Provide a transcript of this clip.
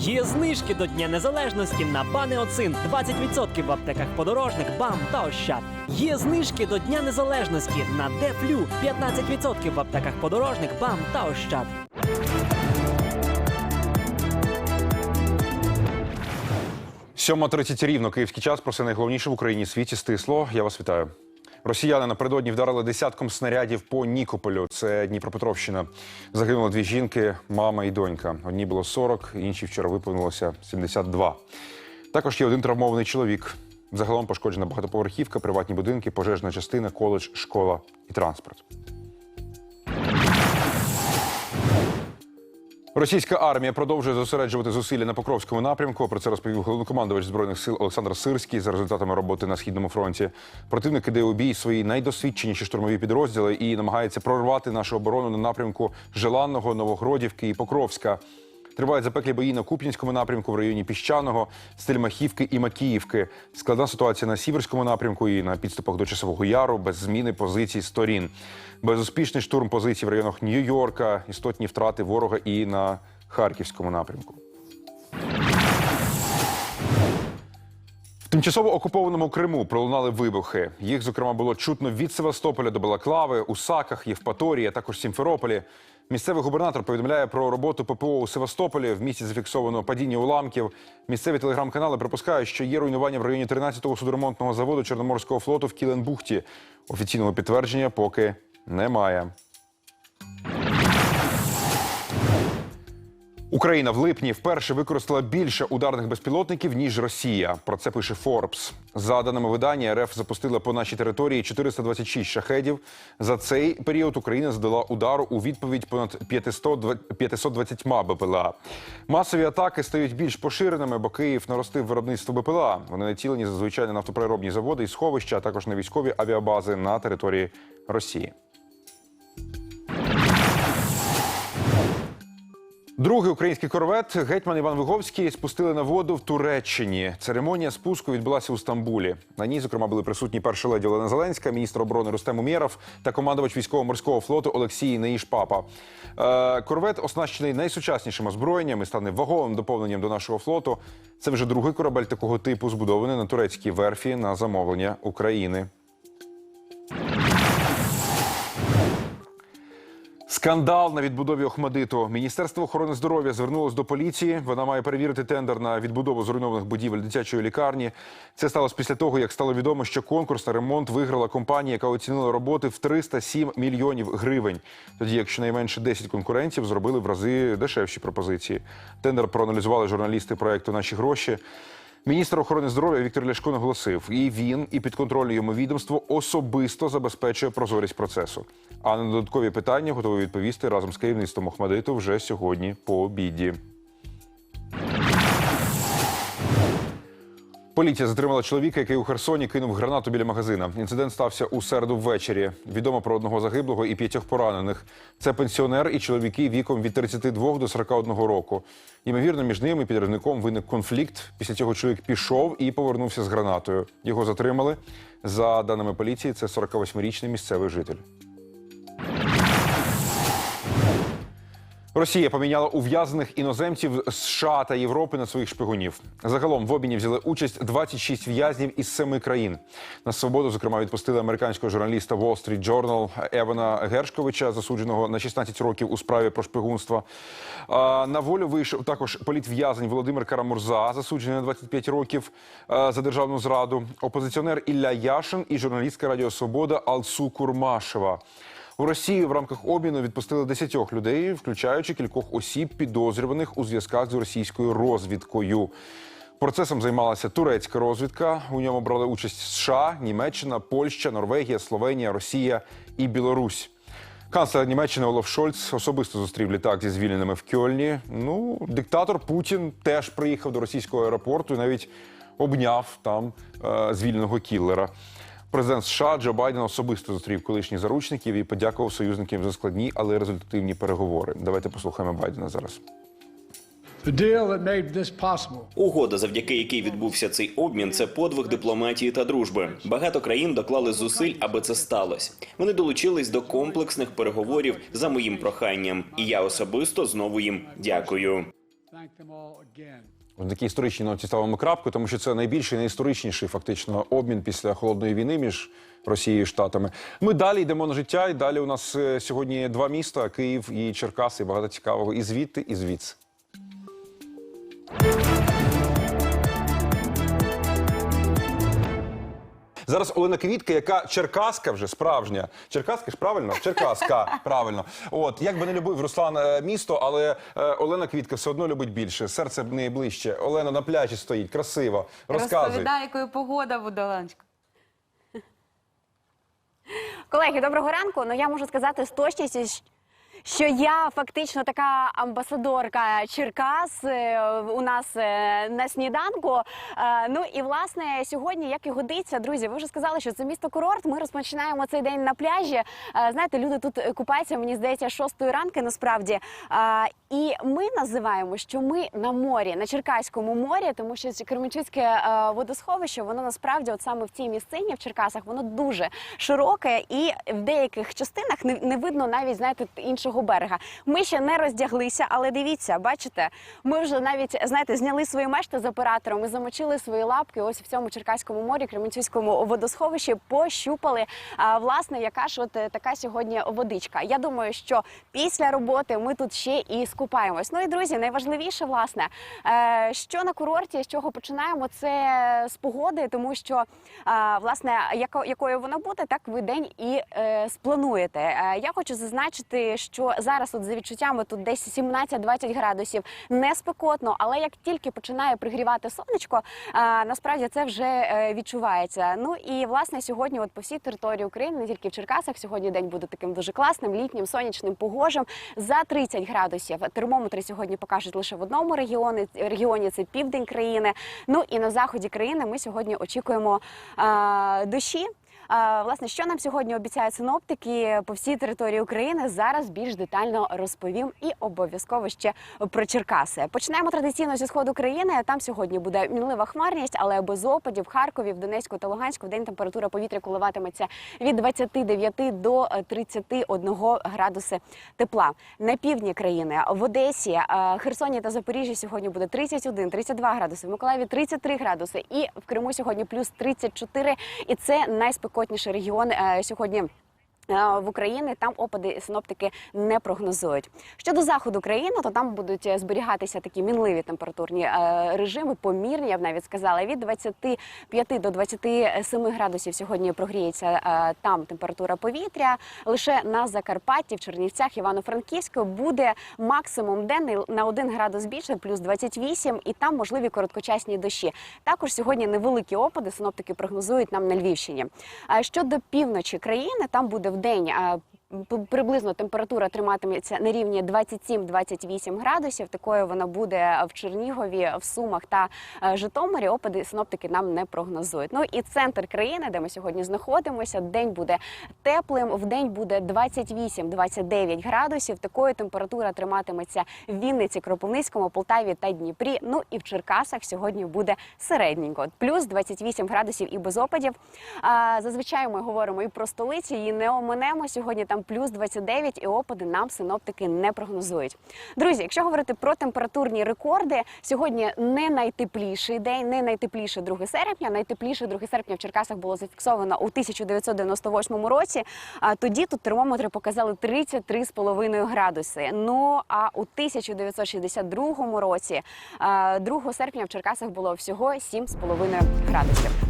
Є знижки до Дня Незалежності на Банеоцин 20% в аптеках подорожник, БАМ та Ощад. Є знижки до Дня Незалежності на Дефлю 15% в аптеках подорожник, БАМ та Ощад. Сьома 30 рівно київський час. Про все найголовніше в Україні світі стисло. Я вас вітаю. Росіяни напередодні вдарили десятком снарядів по Нікополю. Це Дніпропетровщина. Загинули дві жінки, мама і донька. Одній було 40, інші вчора виповнилося 72. Також є один травмований чоловік. Загалом пошкоджена багатоповерхівка, приватні будинки, пожежна частина, коледж, школа і транспорт. Російська армія продовжує зосереджувати зусилля на Покровському напрямку. Про це розповів головнокомандувач збройних сил Олександр Сирський за результатами роботи на східному фронті. Противник іде у бій свої найдосвідченіші штурмові підрозділи і намагається прорвати нашу оборону на напрямку Желанного, Новогродівки і Покровська. Тривають запеклі бої на Куп'янському напрямку в районі Піщаного, Стельмахівки і Макіївки. Складна ситуація на Сіверському напрямку і на підступах до Часового Яру без зміни позицій сторін. Безуспішний штурм позицій в районах Нью-Йорка, істотні втрати ворога і на Харківському напрямку. Тимчасово окупованому Криму пролунали вибухи. Їх, зокрема, було чутно від Севастополя до Балаклави, у Саках, Євпаторії, а також Сімферополі. Місцевий губернатор повідомляє про роботу ППО у Севастополі. В місті зафіксовано падіння уламків. Місцеві телеграм-канали припускають, що є руйнування в районі 13-го судоремонтного заводу Чорноморського флоту в Кіленбухті. Офіційного підтвердження поки немає. Україна в липні вперше використала більше ударних безпілотників ніж Росія. Про це пише Forbes. За даними видання, РФ запустила по нашій території 426 шахедів. За цей період Україна здала удару у відповідь понад 500, 520 БПЛА. Масові атаки стають більш поширеними, бо Київ наростив виробництво БПЛА. Вони націлені зазвичай на нафтопереробні заводи і сховища, а також на військові авіабази на території Росії. Другий український корвет гетьман Іван Виговський спустили на воду в Туреччині. Церемонія спуску відбулася у Стамбулі. На ній, зокрема, були присутні перша леді Олена Зеленська, міністр оборони Рустем Умєров та командувач військово-морського флоту Олексій Неїш Папа. Е, корвет оснащений найсучаснішим озброєнням і стане ваговим доповненням до нашого флоту. Це вже другий корабель такого типу, збудований на турецькій верфі на замовлення України. Скандал на відбудові Охмадиту. Міністерство охорони здоров'я звернулось до поліції. Вона має перевірити тендер на відбудову зруйнованих будівель дитячої лікарні. Це сталося після того, як стало відомо, що конкурс на ремонт виграла компанія, яка оцінила роботи в 307 мільйонів гривень. Тоді, як щонайменше 10 конкурентів зробили в рази дешевші пропозиції. Тендер проаналізували журналісти проекту Наші гроші. Міністр охорони здоров'я Віктор Ляшко наголосив, і він, і підконтрольне йому відомство особисто забезпечує прозорість процесу. А на додаткові питання готовий відповісти разом з керівництвом Охмадиту вже сьогодні по обіді. Поліція затримала чоловіка, який у Херсоні кинув гранату біля магазина. Інцидент стався у середу ввечері. Відомо про одного загиблого і п'ятьох поранених. Це пенсіонер і чоловіки віком від 32 до 41 року. Ймовірно, між ними підривником виник конфлікт. Після цього чоловік пішов і повернувся з гранатою. Його затримали. За даними поліції, це 48-річний місцевий житель. Росія поміняла ув'язнених іноземців з США та Європи на своїх шпигунів. Загалом в обміні взяли участь 26 в'язнів із семи країн. На свободу, зокрема, відпустили американського журналіста Wall Street Journal Евана Гершковича, засудженого на 16 років у справі про шпигунство. На волю вийшов також політв'язень Володимир Карамурза, засуджений на 25 років за державну зраду. Опозиціонер Ілля Яшин і журналістка Радіо Свобода Алсу Курмашева. У Росії в рамках обміну відпустили 10 людей, включаючи кількох осіб, підозрюваних у зв'язках з російською розвідкою. Процесом займалася турецька розвідка. У ньому брали участь США, Німеччина, Польща, Норвегія, Словенія, Росія і Білорусь. Канцлер Німеччини Олаф Шольц особисто зустрів літак зі звільненими в Кьольні. Ну, диктатор Путін теж приїхав до російського аеропорту і навіть обняв там е, звільненого кіллера. Президент США Джо Байден особисто зустрів колишніх заручників і подякував союзникам за складні, але результативні переговори. Давайте послухаємо Байдена зараз. Угода, завдяки якій відбувся цей обмін, це подвиг дипломатії та дружби. Багато країн доклали зусиль, аби це сталося. Вони долучились до комплексних переговорів за моїм проханням, і я особисто знову їм дякую. All такій історичній ноті ставимо крапку, тому що це найбільший, найісторичніший фактично обмін після холодної війни між Росією і Штатами. Ми далі йдемо на життя, і далі у нас е, сьогодні два міста: Київ і Черкаси. Багато цікавого і звідти, і звідси. Зараз Олена Квітка, яка черкаска вже справжня. Черкаска ж правильно? Черкаска, правильно. От як би не любив Руслан е, місто, але е, Олена Квітка все одно любить більше. Серце в неї ближче. Олена на пляжі стоїть, красиво. Розказуй. Розповідай, якою погода буде, Оленочка. Колеги, доброго ранку. Ну я можу сказати з точністю, щ- що я фактично така амбасадорка Черкас е, у нас е, на сніданку. Е, Ну і власне сьогодні, як і годиться, друзі, ви вже сказали, що це місто курорт. Ми розпочинаємо цей день на пляжі. Знаєте, люди тут купаються, мені здається, шостої ранки насправді. І ми називаємо, що ми на морі, на Черкаському морі, тому що Кременчуцьке водосховище, воно насправді, от саме в цій місцині в Черкасах, воно дуже широке, і в деяких частинах не видно навіть знаєте іншого берега. Ми ще не роздяглися, але дивіться, бачите, ми вже навіть знаєте, зняли свої мешти з оператором і замочили свої лапки. Ось в цьому Черкаському морі, Кременчуцькому водосховищі, пощупали. А, власне, яка ж от е, така сьогодні водичка. Я думаю, що після роботи ми тут ще і скупаємось. Ну і друзі, найважливіше, власне, е, що на курорті, з чого починаємо, це з погоди, тому що власне, яко- якою вона буде, так ви день і е, сплануєте. Я хочу зазначити, що зараз от за відчуттями тут десь 17-20 градусів не спекотно, але як тільки починає пригрівати сонечко, е, насправді це вже е, відчувається. Ну і власне сьогодні, от по всій території України, не тільки в Черкасах, сьогодні день буде таким дуже класним, літнім, сонячним, погожим за 30 градусів. Термометри сьогодні покажуть лише в одному регіоні. Регіоні це південь країни. Ну і на заході країни ми сьогодні очікуємо е, дощі. Власне, що нам сьогодні обіцяють синоптики по всій території України, зараз більш детально розповім і обов'язково ще про Черкаси. Почнемо традиційно зі сходу країни. Там сьогодні буде мінлива хмарність, але без опадів. В Харкові, в Донецьку та Луганську в день температура повітря коливатиметься від 29 до 31 градуси тепла. На півдні країни в Одесі, е, Херсоні та Запоріжжі сьогодні буде 31-32 градуси. В Миколаєві 33 градуси. І в Криму сьогодні плюс 34. І це найспекотніший регіон е, сьогодні. Е, В Україні там опади синоптики не прогнозують. Щодо заходу країни, то там будуть е, зберігатися такі мінливі температурні е, режими, помірні, я б навіть сказала. Від 25 до 27 градусів сьогодні прогріється там температура повітря. Лише на Закарпатті, в Чернівцях, Івано-Франківську буде максимум денний на 1 градус більше, плюс 28, і там можливі короткочасні дощі. Також сьогодні невеликі опади синоптики прогнозують нам на Львівщині. Щодо півночі країни, там буде в день. Приблизно температура триматиметься на рівні 27-28 градусів. Такою вона буде в Чернігові, в Сумах та е, Житомирі. Опади синоптики нам не прогнозують. Ну і центр країни, де ми сьогодні знаходимося, день буде теплим. В день буде 28-29 градусів. Такою температура триматиметься в Вінниці, Кропивницькому, Полтаві та Дніпрі. Ну і в Черкасах сьогодні буде середненько. Плюс 28 градусів і без опадів. Зазвичай ми говоримо і про столиці. Її не оминемо. Сьогодні там плюс 29 і опади нам синоптики не прогнозують. Друзі, якщо говорити про температурні рекорди, сьогодні не найтепліший день, не найтепліше 2 серпня. Найтепліше 2 серпня в Черкасах було зафіксовано у 1998 році. А тоді тут термометри показали 33,5 градуси. Ну а у 1962 році, а, 2 серпня в Черкасах було всього 7,5 градусів.